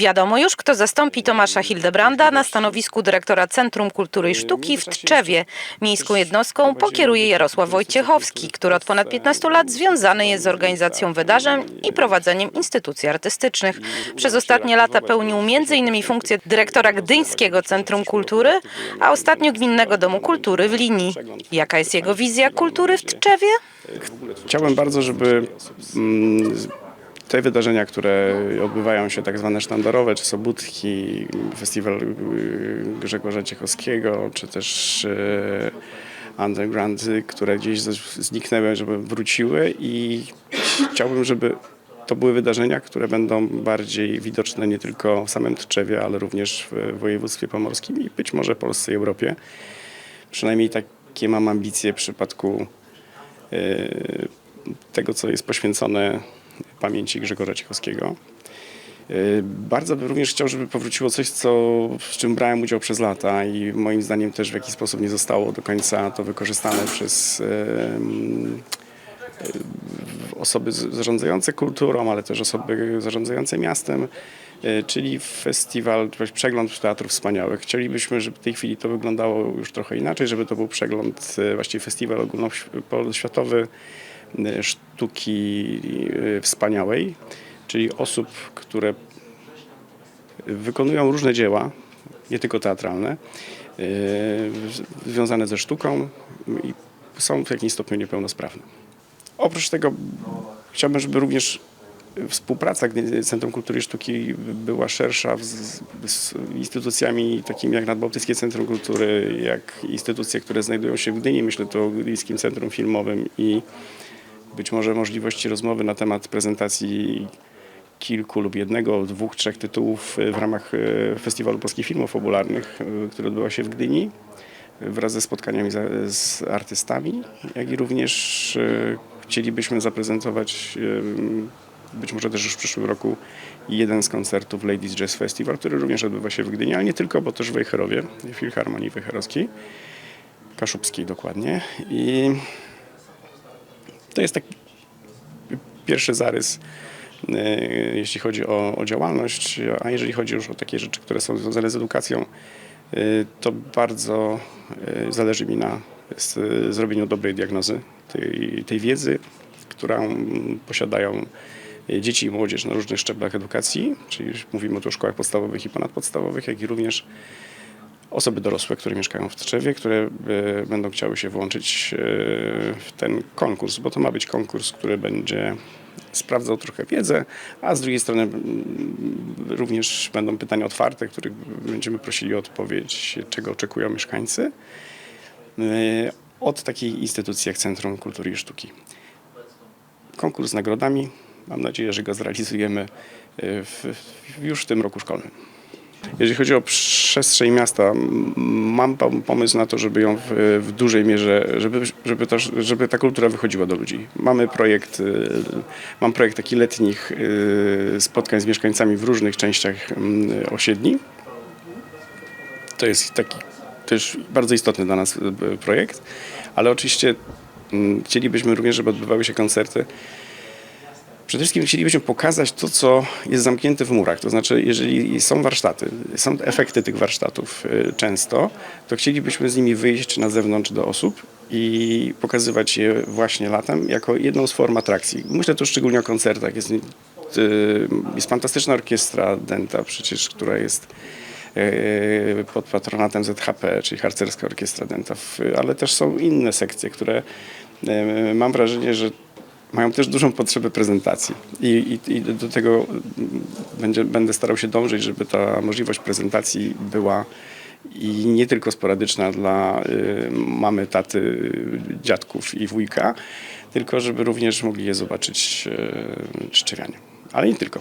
Wiadomo już, kto zastąpi Tomasza Hildebranda na stanowisku dyrektora Centrum Kultury i Sztuki w Tczewie. Miejską jednostką pokieruje Jarosław Wojciechowski, który od ponad 15 lat związany jest z organizacją wydarzeń i prowadzeniem instytucji artystycznych. Przez ostatnie lata pełnił m.in. funkcję dyrektora Gdyńskiego Centrum Kultury, a ostatnio Gminnego Domu Kultury w Linii. Jaka jest jego wizja kultury w Tczewie? Chciałbym bardzo, żeby mm, te wydarzenia, które odbywają się tak zwane sztandarowe, czy Sobótki, festiwal y, Grzegorza Ciechowskiego, czy też y, underground, które gdzieś zniknęły, żeby wróciły i chciałbym, żeby to były wydarzenia, które będą bardziej widoczne nie tylko w samym Tczewie, ale również w województwie pomorskim i być może Polsce i Europie. Przynajmniej takie mam ambicje w przypadku y, tego, co jest poświęcone pamięci Grzegorza Ciechowskiego. Y, Bardzo bym również chciał, żeby powróciło coś, co, w czym brałem udział przez lata i moim zdaniem też w jakiś sposób nie zostało do końca to wykorzystane przez y, osoby zarządzające kulturą, ale też osoby zarządzające miastem, y, czyli festiwal, przegląd teatrów wspaniałych. Chcielibyśmy, żeby w tej chwili to wyglądało już trochę inaczej, żeby to był przegląd, właściwie festiwal ogólnoświatowy sztuki y, wspaniałej, czyli osób, które wykonują różne dzieła, nie tylko teatralne, yy, związane ze sztuką i są w jakimś stopniu niepełnosprawne. Oprócz tego chciałbym, żeby również współpraca Centrum Kultury i Sztuki była szersza z, z instytucjami takimi jak Nadbałtyckie Centrum Kultury, jak instytucje, które znajdują się w Gdyni, myślę tu o Gdyńskim Centrum Filmowym i być może możliwości rozmowy na temat prezentacji kilku lub jednego, dwóch, trzech tytułów e, w ramach e, Festiwalu Polskich Filmów Fabularnych, e, który odbywa się w Gdyni wraz ze spotkaniami z artystami, jak i również chcielibyśmy zaprezentować być może też już w przyszłym roku jeden z koncertów Ladies Jazz Festival, który również odbywa się w Gdyni, ale nie tylko, bo też w Wejherowie, w Filharmonii Wejherowskiej, Kaszubskiej dokładnie. I to jest taki pierwszy zarys, e, jeśli chodzi o, o działalność, a jeżeli chodzi już o takie rzeczy, które są związane z edukacją, e, to bardzo e, zależy mi na zrobieniu dobrej diagnozy tej, tej wiedzy, którą posiadają dzieci i młodzież na różnych szczeblach edukacji, czyli mówimy tu o szkołach podstawowych i ponadpodstawowych, jak i również osoby dorosłe, które mieszkają w Tczewie, które e, będą chciały się włączyć e, w ten konkurs, bo to ma być konkurs, który będzie sprawdzał trochę wiedzę, a z drugiej strony również będą pytania otwarte, których będziemy prosili o odpowiedź, czego oczekują mieszkańcy e, od takiej instytucji jak Centrum Kultury i Sztuki. Konkurs z nagrodami, mam nadzieję, że go zrealizujemy w, już w tym roku szkolnym. Jeżeli chodzi o przestrzeń miasta, mam pom- pomysł na to, żeby ją w, w dużej mierze, żeby, żeby, ta, żeby ta kultura wychodziła do ludzi. Mamy projekt, y, mam projekt takich letnich y, spotkań z mieszkańcami w różnych częściach osiedli. To jest taki też bardzo istotny dla nas y, projekt, ale oczywiście chcielibyśmy również, żeby odbywały się koncerty Przede wszystkim chcielibyśmy pokazać to, co jest zamknięte w murach. To znaczy, jeżeli są warsztaty, są efekty tych warsztatów y, często, to chcielibyśmy z nimi wyjść na zewnątrz do osób i pokazywać je właśnie latem jako jedną z form atrakcji. Myślę tu szczególnie o koncertach. Jest, y, jest fantastyczna orkiestra Denta przecież, która jest y, pod patronatem ZHP, czyli Harcerska Orkiestra Denta, ale też są inne sekcje, które mam wrażenie, że mają też dużą potrzebę prezentacji i, i, i do tego będzie, będę starał się dążyć, żeby ta możliwość prezentacji była i nie tylko sporadyczna dla y, mamy, taty, dziadków i wujka, tylko żeby również mogli je zobaczyć y, Tczewianie. Ale nie tylko,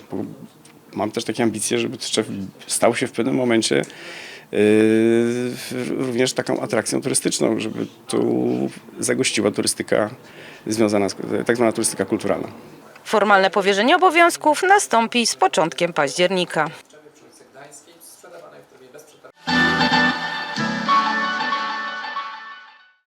mam też takie ambicje, żeby Tczew stał się w pewnym momencie y, również taką atrakcją turystyczną, żeby tu zagościła turystyka związana z, tak zwana turystyka kulturalna. Formalne powierzenie obowiązków nastąpi z początkiem października.